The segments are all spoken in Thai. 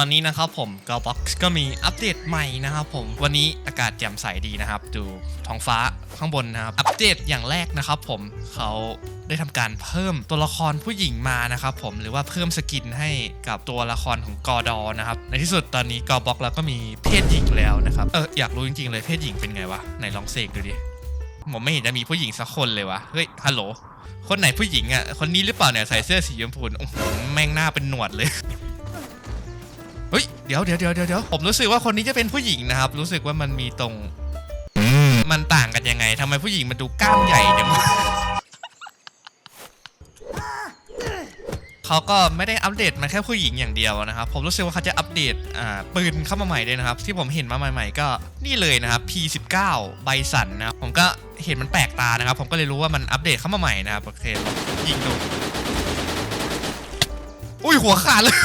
ตอนนี้นะครับผม g o b o x ก็มีอัปเดตใหม่นะครับผมวันนี้อากาศแจ่มใสดีนะครับ ดูท้องฟ้าข้างบนนะครับ อัปเดตอย่างแรกนะครับผมเขาได้ทำการเพิ่มตัวละครผู้หญิงมานะครับผมหรือว่าเพิ่มสกินให้กับตัวละครของกอดอนะครับในที่สุดตอนนี้ g o b o x แล้วก็มีเพศหญิงแล้วนะครับเอออยากรู้จริงๆเลยเพศหญิงเป็นไงวะไหนลองเสกดูดิผมไม่เห็นจะมีผู้หญิงสักคนเลยวะเฮ้ยฮัลโหลคนไหนผู้หญิงอะคนนี้หรือเปล่าเนี่ยใส่เสื้อสีชมพูโอ้โหแม่งหน้าเป็นหนวดเลย เฮ้ยเดี๋ยวเดี๋ยวเดี๋ยวเดี๋ยวเดี๋ยวผมรู้สึกว่าคนนี้จะเป็นผู้หญิงนะครับ รู้สึกว่ามันมีตรง มันต่างกันยังไงทำไมผู้หญิงมันดูกล้ามใหญ่จังวะเขาก็ไม่ได้อัปเดตมาแค่ผู้หญิงอย่างเดียวนะครับ ผมรู้สึกว่าเขาจะอัปเดตอ่าปืนเข้ามาใหม่ด้วยนะครับ ที่ผมเห็นมาใหม่ๆ ก็นี่เลยนะครับ P19 ไบสันนะครับผมก็เห็นมันแปลกตานะครับ ผมก็เลยรู้ว่ามันอัปเดตเข้ามาใหม่นะครับโอเคลองยิงดูอุ้ยหัวขาดเลย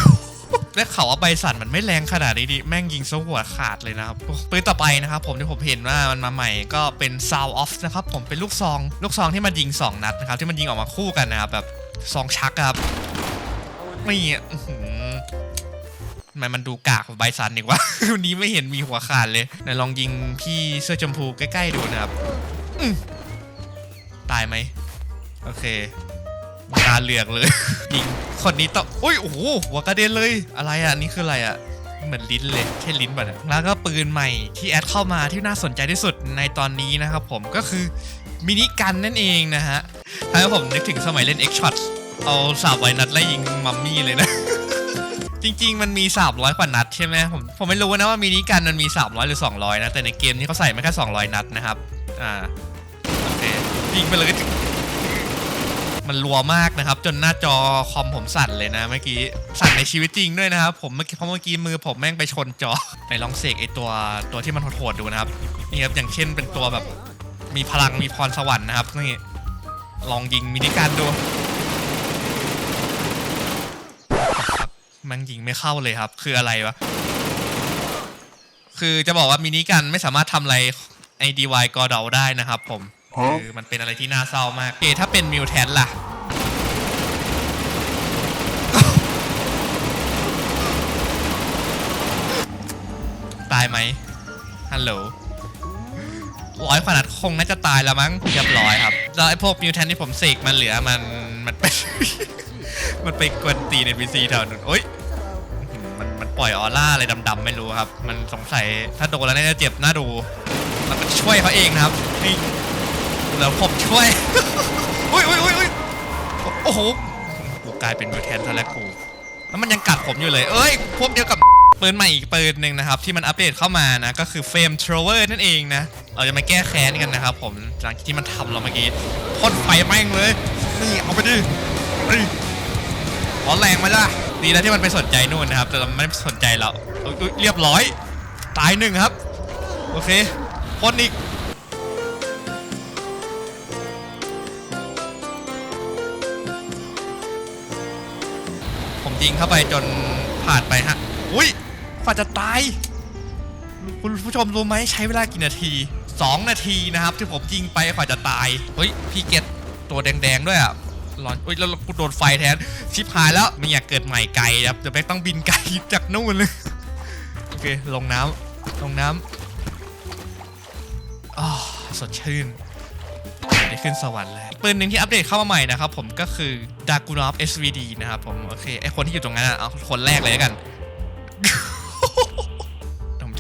และเขาว่าใบสั่นมันไม่แรงขนาดนี้ดิแม่งยิงซะหัวขาดเลยนะครับปืนต่อไปนะครับผมที่ผมเห็นว่ามันมาใหม่ก็เป็น Sound Off นะครับผมเป็นลูกซอง ลูกซองที่มันยิง 2 นัดนะครับที่มันยิงออกมาคู่กันนะครับแบบซองชักครับไม่อื้อหือทำไมมันดูกากใบสันอีกวะวันนี้ไม่เห็นมีหัวขาดเลยไหนลองยิงพี่เสื้อชมพูใกล้ๆดูนะครับตายไหมโอเค ตาเหลือกเลยยิงคนนี้ต่ออุ้ยโอ้โหหัวกระเด็นเลยอะไรอะนี่คืออะไรอะเหมือนลิ้นเลยใช่ลิ้นป่ะเนี่ยแล้วก็ปืนใหม่ที่แอดเข้ามาที่น่าสนใจที่สุดในตอนนี้นะครับผมก็คือมินิกันนั่นเองนะฮะถ้าผมนึกถึงสมัยเล่น X Shot เอาสาบไวนัดไล่ยิงมัมมี่เลยนะ จริง ๆ มันมี 300 กว่านัดใช่ไหมผมผมไม่รู้นะว่ามินิกันมันมี 300 หรือ 200 นะ แต่ในเกมนี้เขาใส่มาแค่ 200 นัดนะครับ อ่า โอเคยิงไปเลย มันรัวมากนะครับ จนหน้าจอคอมผมสั่นเลยนะเมื่อกี้สั่นในชีวิตจริงด้วยนะครับผมเมื่อกี้เพราะเมื่อกี้มือผมแม่งไปชนจอไหนลองเสกไอตัวตัวที่มันโหดๆดูนะครับนี่ครับอย่างเช่นเป็นตัวแบบมีพลังมีพรสวรรค์นะครับนี่ลองยิงมินิการดูครับมันยิงไม่เข้าเลยครับ คืออะไรวะคือจะบอกว่ามินิกันไม่สามารถทำอะไรไอดีวกอเดาได้นะครับผมคือมันเป็นอะไรที่น่าเศร้ามากเอถ้าเป็นมิวแทนล่ะ ตายไหมฮัลโหลร้อยขนาดคงน่าจะตายแล้วมั้งเรียบร้อยครับแล้วไอ้พวกมิวแทนที่ผมเสกมันเหลือมันมันไป มันไปกวนตีในพีซีแถวนู้นโอ๊ยมันมันปล่อยออร่าอะไรดำๆไม่รู้ครับ มันสงสัยถ้าโดนแล้วน่าจะเจ็บน่าดูมันก็ช่วยเขาเองนะครับนี่แล้วผมช่วยอุ้ยอุ้ยอุ้ยอุ้ยโอ้โหกูกลายเป็นมือแทนซะแล้วกูแล้วมันยังกัดผมอยู่เลย เอ้ยพวกเดียวกับ ปืนใหม่อีกปืนหนึ่งนะครับ ที่มันอัปเดตเข้ามานะก็คือเฟรมทรเวอร์นั่นเองนะ เราจะมาแก้แค้นกันนะครับผมหลังจากที่มันทำเราเมื่อกี้พ่นไฟแม่งเลย นี่เอาไปดินี่ร้อนแรงไหมล่ะดีแล้วที่มันไปสนใจนู่นนะครับ แต่เราไม่สนใจเราเรียบร้อย ตายหนึ่งครับ โอเคพ่นอีกผมยิงเข้าไปจนผ่านไปฮะ อุ้ย กว่าจะตาย คุณผู้ชมรู้ไหมใช้เวลากี่นาที 2 นาทีนะครับ ที่ผมยิงไปกว่าจะตาย เฮ้ย พี่เกตตัวแดงๆด้วยอะร้อนอุ้ยแล้วกูโดนไฟแทน ชิบหายแล้วไม่อยากเกิดใหม่ไกลครับเดี๋ยวแม่งต้องบินไกลจากนู่นเลยโอเคลงน้ำลงน้ำอ๋อสดชื่นได้ขึ้นสวรรค์เลยปืนหนึ่งที่อัปเดตเข้ามาใหม่นะครับผมก็คือ d a g u n o v SVD นะครับผม โอเคไอคนที่อยู่ตรงนั้นอะเอาคนแรกเลยแล้วกัน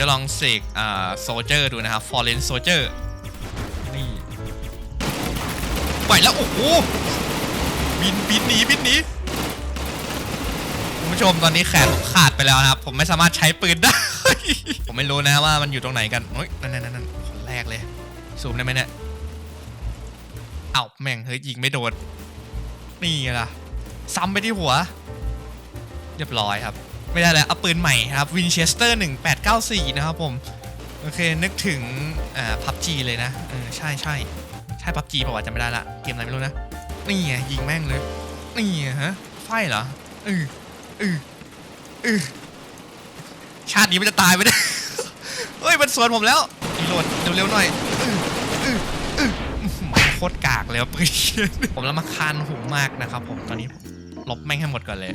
จะลองเสกอ่าโซเจอร์ดูนะครับ Fallen Soldier นี่ไปแล้วโอ้โหบินบินหนีบินหนีคุณผู้ชมตอนนี้แขนผมขาดไปแล้วนะครับ ผมไม่สามารถใช้ปืนได้ ผมไม่รู้นะว่ามันอยู่ตรงไหนกันเฮ้ยนั่นนั่นนั่นคนแรกเลยซูมได้ไหมเนี่ยเอ้าแม่งเฮ้ยยิงไม่โดนนี่ไงล่ะซ้ำไปที่หัว เรียบร้อยครับ ไม่ได้แล้วเอาปืนใหม่ครับ Winchester 1894 นะครับผม โอเค นึกถึงอ่าพับจีเลยนะ เออ ใช่ใช่ใช่พับจีป่าวะจำไม่ได้ละ เกมอะไรไม่รู้นะ นี่ไงยิงแม่งเลย นี่ไงฮะไฟเหรออืออืออือชาตินี้มันจะตายไปได้เฮ้ย มันสวนผมแล้วรีโหลดเร็วๆหน่อยอื้ออื้ออื้ออโคตรกากเลยปืนผมแล้วมาคานหูมากนะครับผมตอนนี้ ลบแม่งให้หมดก่อนเลย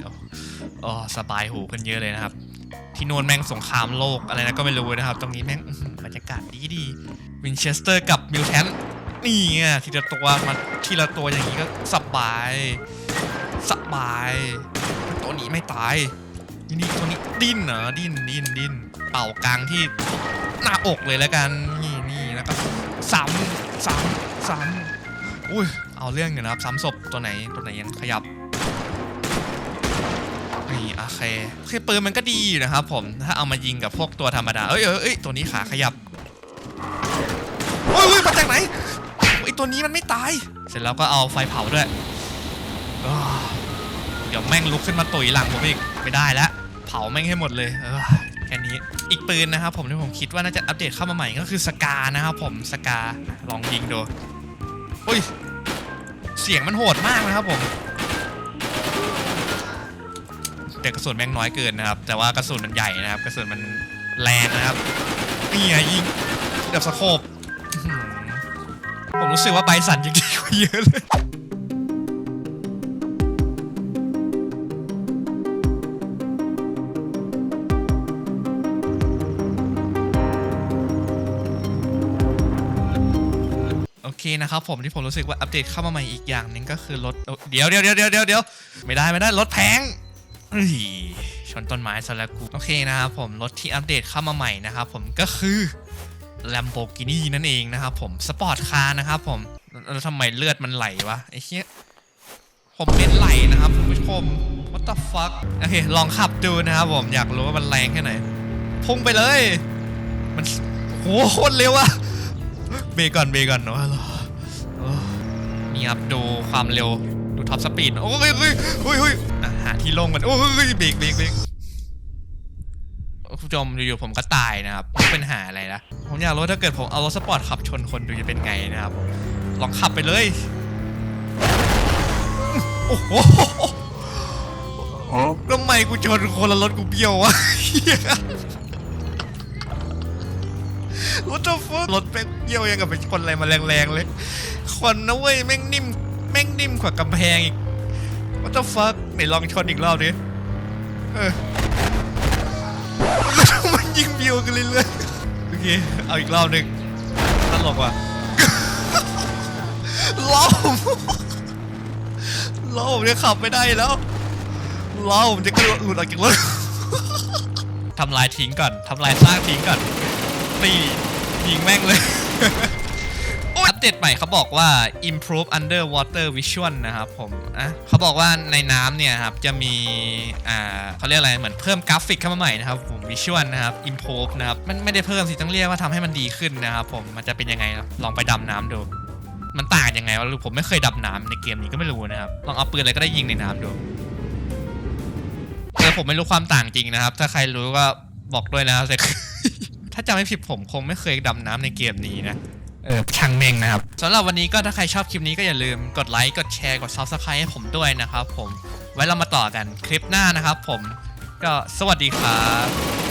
อ๋อสบายหูขึ้นเยอะเลยนะครับ ที่โน่นแม่งสงครามโลกอะไรนะก็ไม่รู้นะครับ ตรงนี้แม่งบรรยากาศดีดีวินเชสเตอร์กับมิวแทนนี่ไงทีละตัวมาทีละตัวอย่างนี้ก็สบายสบายตัวนี้ไม่ตายนี่ตัวนี้ดิ้นเหรอดิ้นดิ้นดิ้นเป่ากลางที่หน้าอกเลยแล้วกันนี่นี่แล้วก็ซ้ำซ้ำซ้ำอุ้ยเอาเรื่องอยู่นะครับซ้ำศพตัวไหนตัวไหนยังขยับ โอเคโอเคปืนมันก็ดีอยู่นะครับผม ถ้าเอามายิงกับพวกตัวธรรมดาเอ้ยเอ้ยเอ้ยตัวนี้ขาขยับโอ้ยมาจากไหนไอตัวนี้มันไม่ตาย เสร็จแล้วก็เอาไฟเผาด้วย เดี๋ยวแม่งลุกขึ้นมาตุยหลังผมอีก ไม่ได้แล้ว เผาแม่งให้หมดเลยเออแค่นี้ อีกปืนนะครับผมที่ผมคิดว่าน่าจะอัปเดตเข้ามาใหม่ก็คือสกานะครับผม สกา ลองยิงดู อุ้ย เสียงมันโหดมากนะครับผม แต่กระสุนแม่งน้อยเกินนะครับ แต่ว่ากระสุนมันใหญ่นะครับ กระสุนมันแรงนะครับนี่ไงยิงแบบสะโคบผมรู้สึกว่าไบสันยิงดีกว่าเยอะเลยโอเคนะครับผมที่ผมรู้สึกว่าอัปเดตเข้ามาใหม่อีกอย่างนึงก็คือรถเดี๋ยวเดี๋ยวเดี๋ยวเดี๋ยวเดี๋ยวเดี๋ยวไม่ได้ไม่ได้รถแพง ชนต้นไม้ซะแล้วกูโอเคนะครับผมรถที่อัปเดตเข้ามาใหม่นะครับผมก็คือ Lamborghini นั่นเองนะครับผมสปอร์ตคาร์นะครับผมแล้วทำไมเลือดมันไหลวะไอ้เหี้ยผมเป็นไหลนะครับคุณผู้ชม what the fuck โอเค ลองขับดูนะครับผมอยากรู้ว่ามันแรงแค่ไหน พุ่งไปเลย มันโหโคตรเร็วอะเบรกก่อนเบรกก่อนเนาะโอ้นี่ครับดูความเร็ว ท็อปสปีดโอ้ยเฮ้ยเฮ้ยเฮ้ยหาที่ลงกันโอ้ยเบรกเบรกเบรกคุณผู้ชมอยู่ๆผมก็ตายนะครับเป็นหาอะไรนะผมอยากรู้ถ้าเกิดผมเอารถสปอร์ตขับชนคนดูจะเป็นไงนะครับ ลองขับไปเลยโอ้โหทำไมกูชนคนละรถกูเบี้ยววะ What the fuck รถแม่งเยี่ยวยังกับเป็นคนอะไรมาแรงๆเลย คนนะเว้ยแม่งนิ่ม ม่งนิ่มกว่ากำแพงอีก What the fuck ไหนลองชนอีกรอบดิเออมันยิงบิวกันเรื่อยๆโอเคเอาอีกรอบหนึ่งตลกว่ะล้อผมล้อผมจะขับไม่ได้แล้วล้อผมจะกระโดดหลุดออกจากรถทำลายทิ้งก่อนทำลายซากทิ้งก่อนตียิงแม่งเลย ปเดตใหม่เขาบอกว่า improve underwater visual นะครับผมอะเขาบอกว่าในน้ำเนี่ยครับจะมีอ่าเขาเรียกอะไรเหมือนเพิ่มกราฟิกเข้ามาใหม่นะครับผม visual นะครับ improve นะครับมันไม่ได้เพิ่มสิต้องเรียกว่าทำให้มันดีขึ้นนะครับผมมันจะเป็นยังไงครับลองไปดำน้ำดู มันต่างยังไงวะผมไม่เคยดำน้ำในเกมนี้ก็ไม่รู้นะครับลองเอาปืนอะไรก็ได้ยิงในน้ำดูเออผมไม่รู้ความต่างจริงนะครับ ถ้าใครรู้ก็บอกด้วยนะครับแต่ถ้าจำไม่ผิดผมคงไม่เคยดำน้ำในเกมนี้นะ เออช่างเมงนะครับสำหรับวันนี้ก็ถ้าใครชอบคลิปนี้ก็อย่าลืมกดไลค์กดแชร์กด Subscribe ให้ผมด้วยนะครับผมไว้เรามาต่อกันคลิปหน้านะครับผมก็สวัสดีครับ